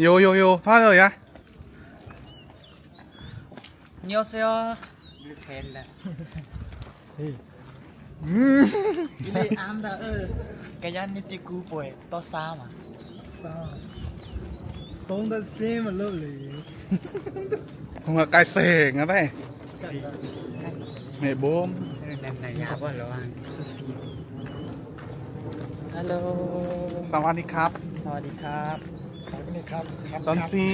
요, 요, 요, 파요 야. 안녕하세 요. 벨 라. 음. 이리 암다 어. 그냥 니티 구보에 또 싸 마. 싸. 동다 쌤 lovely. 뭔가 깔쌩 하 다. 네, 봄. 남나야 벌 어. 소 피. ฮัลโหล สวัสดีครับ สวัสดีครับ ซอนซี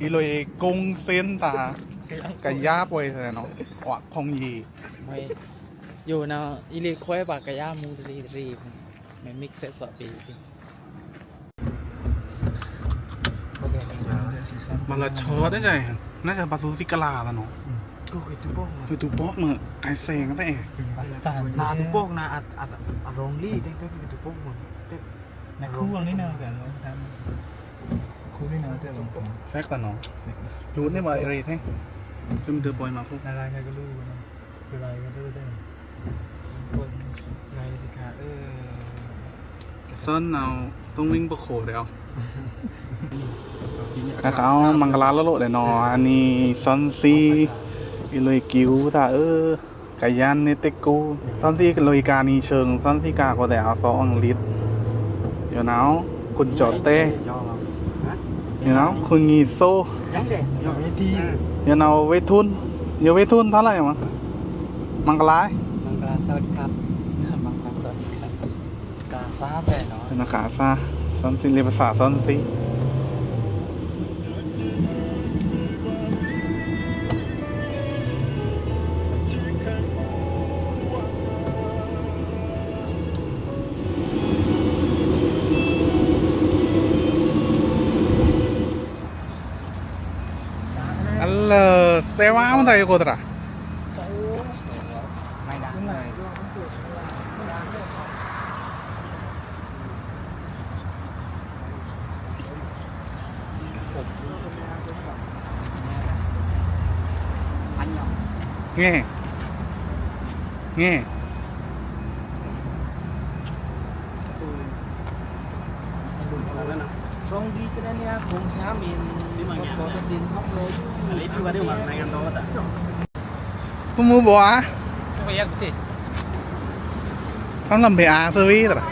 อีโรยกงเซนตาไก่ย่าปวยเถอะเนาะวะคงยีไม่อยู่นะอีลีควายปากกะย่ามูรีรีไม่มิกเซตสวัสดีสิมันละชอได้ใจน่าจะปลาซูซิกาลาแล้วเนาะกูเคยทุบกคือตูป๊อกมือไก่เซงก็ได้ต่างนาทุบกนะอัดอัดอัดโรงรีเด็กก็คือทุบกหมดนะคู่วังนี่นากันลองทำคู่นี่นาแทแซกต่เนาะรู้ได้ว่าอะไรแท้ลืมเดือบอยมาพวกำนาราใครก็รู้นะคืออะไรก็รู้ได้คนไงสิคะเออ ซ่อนเอาต้องวิ่งประโคเดียวแต่เขามังกรลาลโลเลยนาะอันนี้ซอนซีอีโรยกิวตาเออไก่ย่านเนเตกูซอนซีโรยกานีเชิงซอนซีกาก็แต่เอาซออังลิดเดี๋ยวนะคุณจอดเต้ นะคุณงีโซยังเด็กอย่างนี้ที่เดี๋ยวนะเวทุนเดี๋ยวเวทุนเท่าไหร่วะมังกรลายมังกรสวัสดีครับมังกรสวัสดีครับกาซาแซ่เนาะเป็นอาขาซาซอนซีเรียนภาษาซอนซี อัลโหลสเตวามันได้ยังไง ไม่ดังเลย อันยอง แง่แง่ Rong di Trania kung sa amin, Boto din hot road. Alipin ba din mga to ta? คุณมูบอกว่า Kaya kasi. สำหรับเบียร์เซอร์วิสเหรอ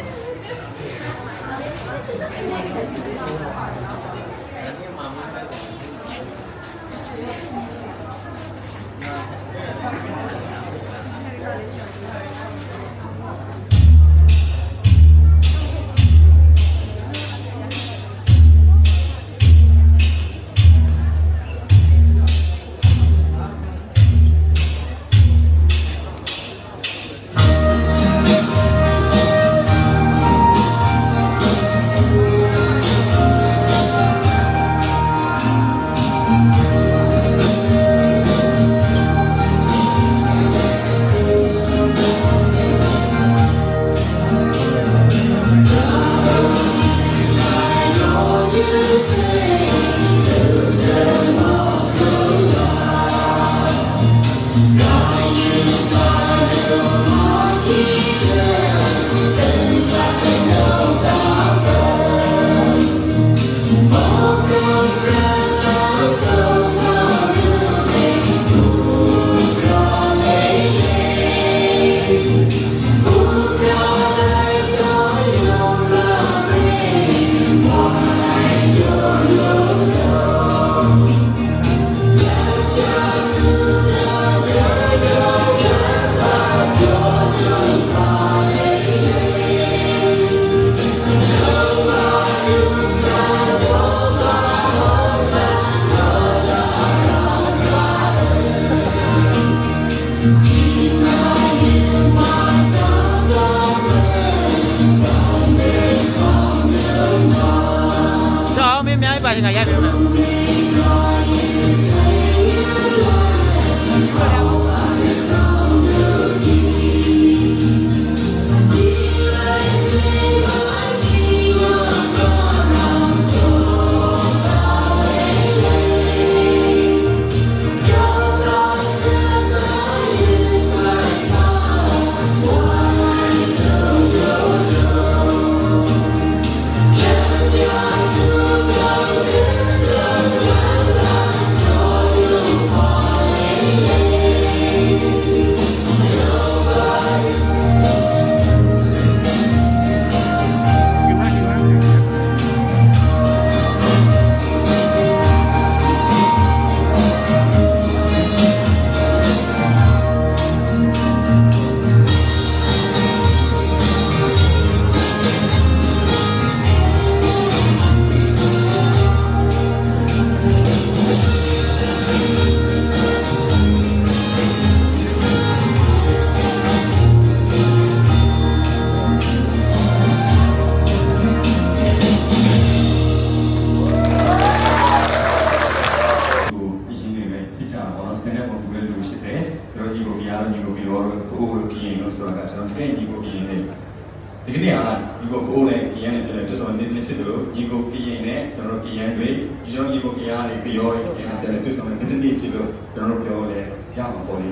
နဲ့ပြန်တက်ဆောင်နေနေဖြစ်တယ်လို့ညီကိုကရင်နဲ့ကျွန်တော်ကရင်တွေကျွန်တော်ညီကိုကရင်နဲ့ပြောရဲကရင်နဲ့ပြန်တက်ဆောင်နေနေဖြစ်လို့ကျွန်တော်ပြောလဲရမှာပေါ်နေ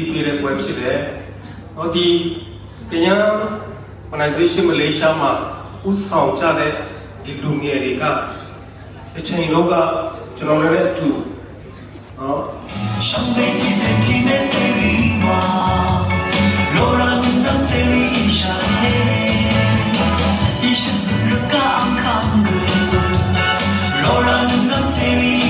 တီးပေးတဲ့ပွဲဖြစ်တယ်။ဟောဒီကညာ organization Malaysia မှာဥဆောင်ကြတဲ့ဒီလူငယ်တွေကအချိန်လုံးကကျွန်တော်လည်းအတူဟောဆောင်တဲ့ဒီတဲ့ series မှာ Laura Nunn series ရှာနေဒီရှင်ကအခမ်း Laura Nunn series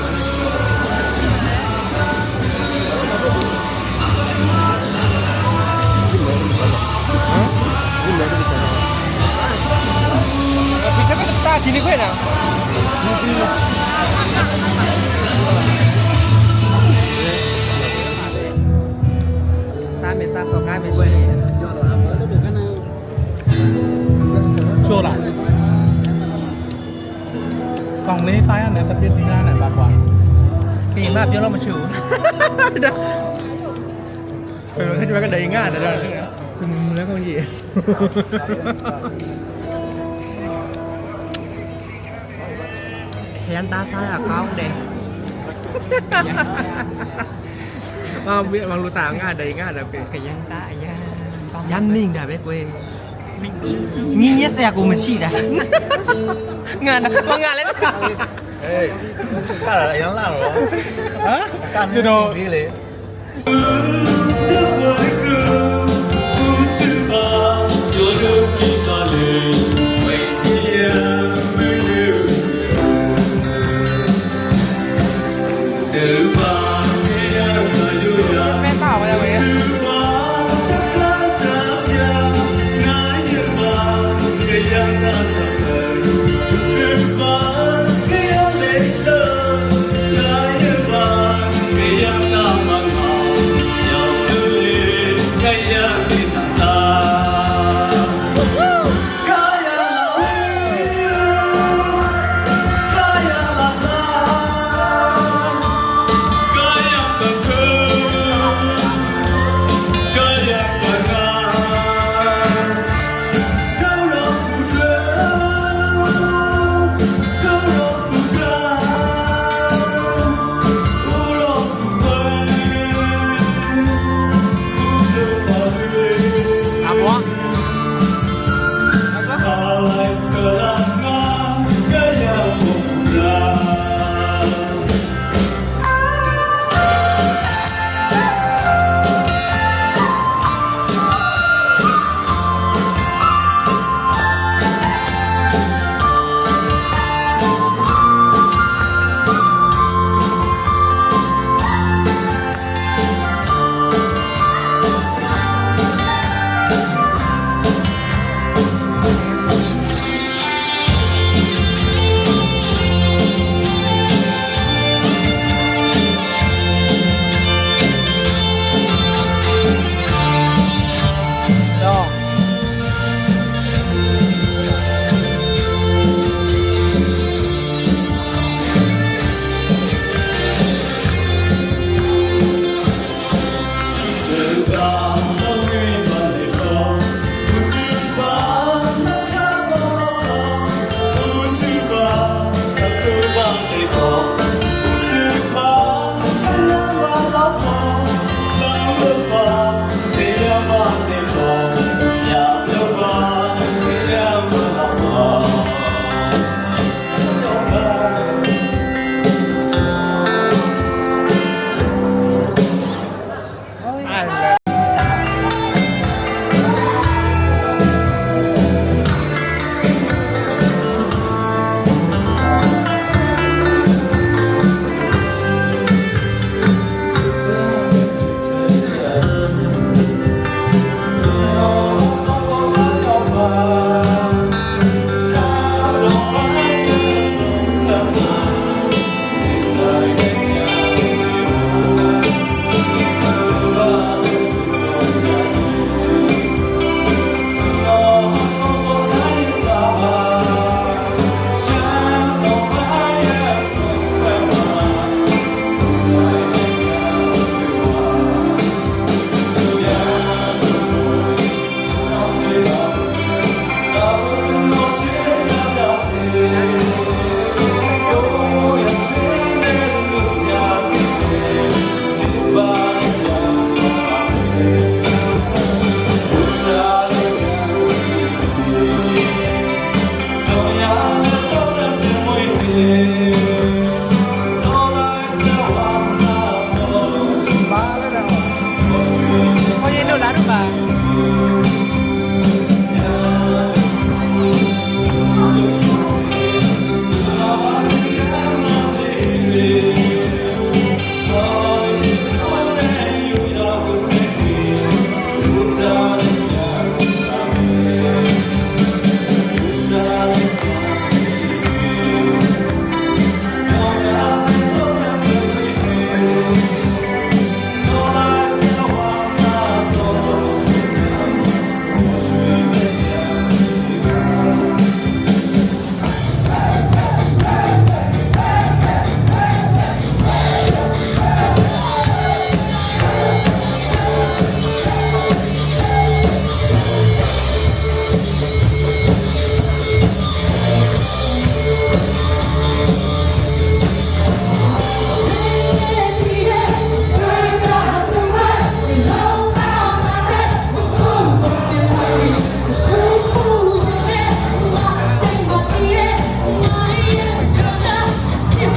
ร์ดีงานไหนมากกว่า Kỳ mà cho nó mà chịu. Phải nói cho cái đầy ngàn rồi đó. Đừng nói con gì. thì anh ta sai là con? Đẹp không biết bằng lúa tảo ngà đấy ngà đặc cái cái dân ta ya dân mình. Đã biết quên nghĩ nhất xe của mình chỉ đã. Ngà nó con ngà lên ê chúng ta là đánh làm rồi. Hả? Cam như đồ gì đấy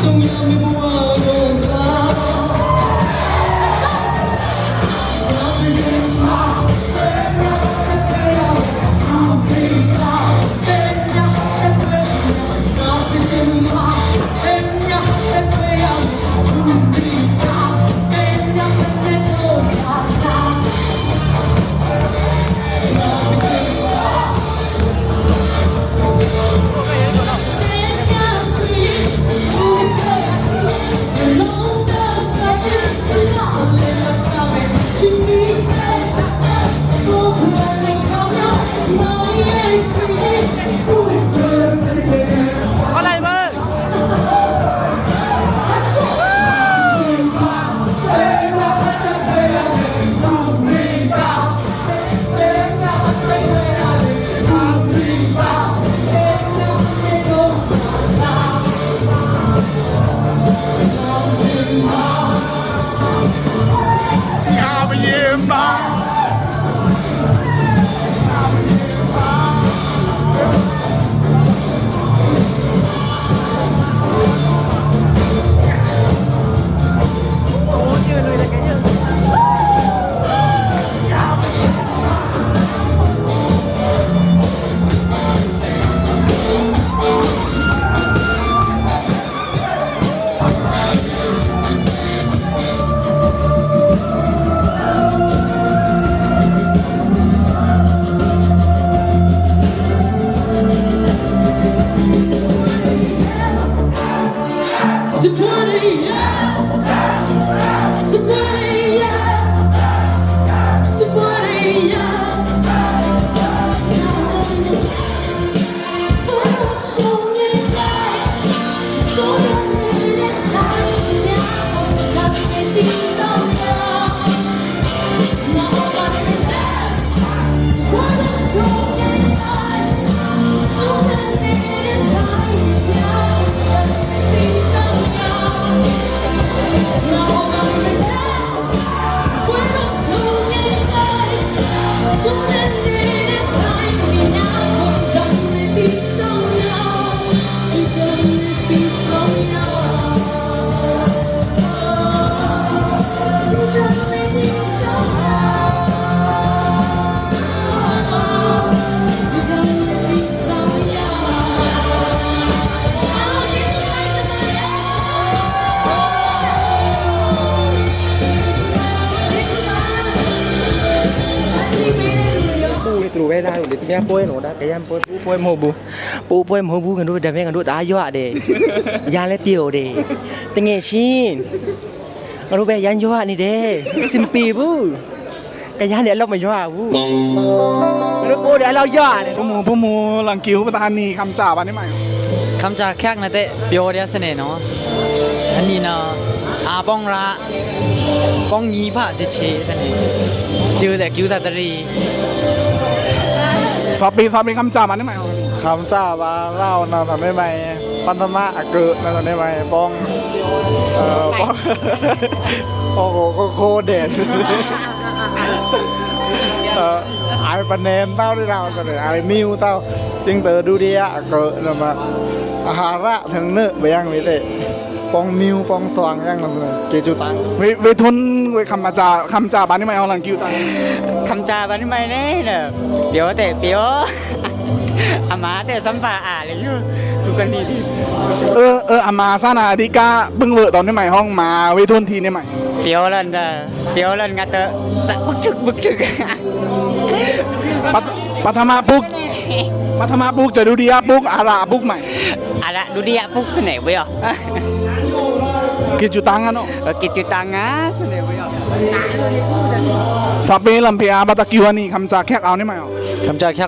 Itong yummy buhay ve da le tia poe no da cái em poe pu poe mo bu pu poe mo bu kan du da me kan du da yo de ya le tio de tenge shin รู้แบบยันยัวนี่เด้สิมปีบูกะยันเดี๋ยวเรามายัวบูรู้ปูเดี๋ยวเรายัวเนี่ยพวกหมูพวกหมูหลังกิ้วประธานีคำจ่าบ้านนี้ใหม่คำจากแขกนะเตะเปียวเดียสเน่เนาะอันนี้เนาะอาป้องระป้องยีผ่าเชเชสเน่จือแต่กิ้วตาตรี ซอปีซอปีคำจ่าบ้านนี้ใหม่คำจ้าบาเล่านาทำได้ไหมปันธมะอะเกิดนาทำได้ไหมป้องเอ่อป้องโอ้โหโคโคเด่นเอ่อไอ้ปันเนมเต้าที่เราเสนอไอ้มิวเต้าจึงเตอดูดีอะเกิดนะมาอาหาระถึงเนื้อไปยังวิเตป้องมิวป้องสว่างยังเราเสนอเกจูตั งเวเวทุนเวคำจ่าคำจ่าบ้านนี้ใหม่เอาหลังกิ้วตังคำจาบันไม่แน่เน่ะเปียวแต่เปียวอามาแต่สัมปาอ่าเลยอยู่ทุกกันทีที่เออเอออามาซานาดิกาบึ้งเวอตอนนี้ใหม่ห้องมาเวทุนทีนี่ใหม่เปียวลันเด้อเปียวลันงาเตอะสะบึกจึกบึกจึกปัทปัทมาปุกปัทมาปุกจะดูดีอะปุกอาราปุกใหม่อะไรดูดิอะพุกเสน่ห์ไว้เหรอกิจูตังอะเนาะเออกิจจุตังอะเสน่ห์ไว้เหรอซาเปลำเพีย บัตตะกิวานี่คำจ่าแขกเอานี่ใหม่เอาคำจากแ